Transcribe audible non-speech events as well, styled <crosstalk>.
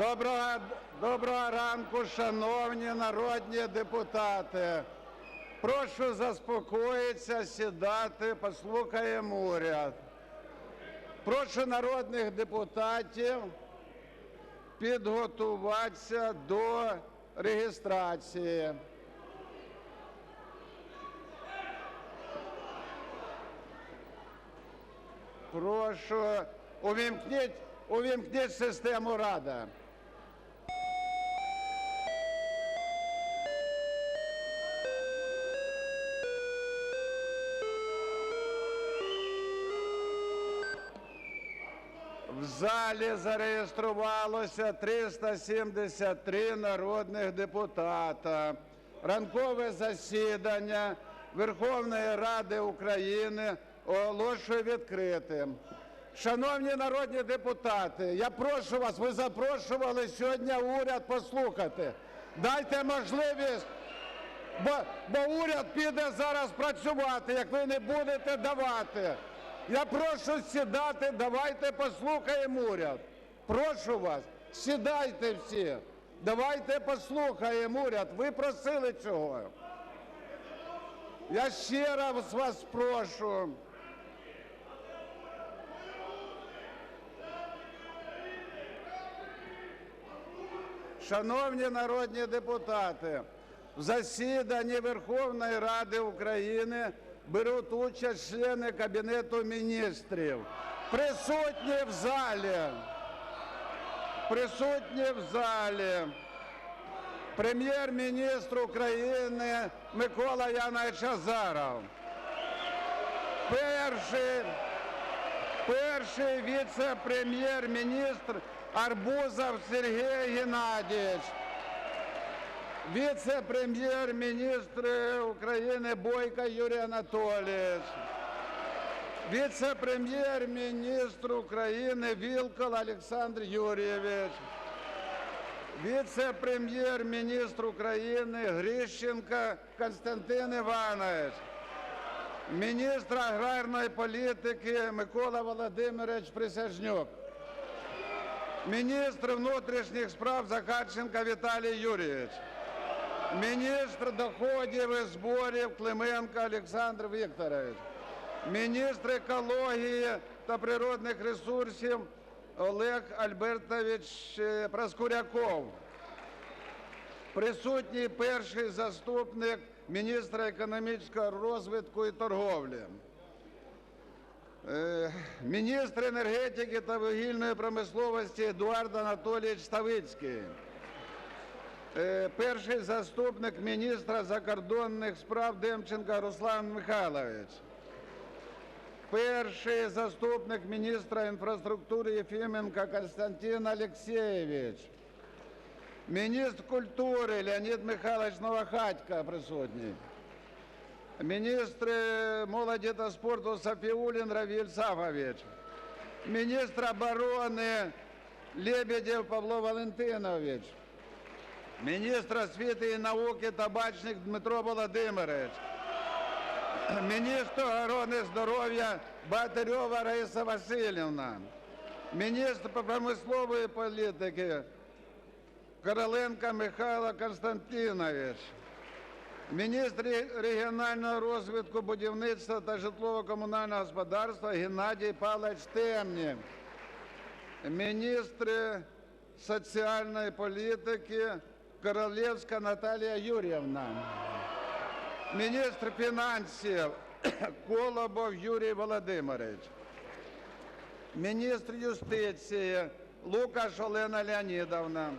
Доброго, доброго ранку, шановні народні депутати. Прошу заспокоїтися, сідати, послухаємо уряд. Прошу народних депутатів підготуватися до реєстрації. Прошу, увімкніть, увімкніть систему Рада. В залі зареєструвалося 373 народних депутата. Ранкове засідання Верховної Ради України оголошую відкритим. Шановні народні депутати, я прошу вас, ви запрошували сьогодні уряд послухати. Дайте можливість, бо, бо уряд піде зараз працювати, як ви не будете давати. Я прошу сідати, давайте послухаємо уряд. Прошу вас, сідайте всі. Давайте послухаємо уряд. Ви просили цього. Я ще раз вас прошу. Шановні народні депутати, в засіданні Верховної Ради України беруть участь члени Кабінету міністрів. Присутні в залі. Присутні в залі. Прем'єр-міністр України Микола Янович Азаров. Перший, перший віце-прем'єр-міністр Арбузов Сергій Геннадійович. Віце-прем'єр-міністр України Бойко Юрій Анатолійович. Віце-прем'єр-міністр України Вілкол Олександр Юрійович. Віце-прем'єр-міністр України Грищенко Константин Іванович. Міністр аграрної політики Микола Володимирович Присяжнюк. Міністр внутрішніх справ Захарченко Віталій Юрійович. Міністр доходів і зборів Клименко Олександр Вікторович. Міністр екології та природних ресурсів Олег Альбертович е, Проскуряков. Присутній перший заступник міністра економічного розвитку і торговлі. Е, Міністр енергетики та вугільної промисловості Едуард Анатолійович Ставицький. Е, Перший заступник міністра закордонних справ Демченко Руслан Михайлович. Перший заступник міністра інфраструктури Єфіменко Константин Олексійович. Міністр культури Леонід Михайлович Новохатько присутній. Міністр е, молоді та спорту Сафіулін Равіль Сафович. Міністр оборони Лебедєв Павло Валентинович. Міністр освіти і науки Табачник Дмитро Володимирович. Міністр охорони здоров'я Батарьова Раїса Васильівна. Міністр промислової політики Короленко Михайло Константинович. Міністр регіонального розвитку, будівництва та житлово-комунального господарства Геннадій Павлович Темнів. Міністр соціальної політики Королевська Наталія Юріївна. Міністр фінансів <coughs> Колобов Юрій Володимирович. Міністр юстиції Лукаш Олена Леонідовна.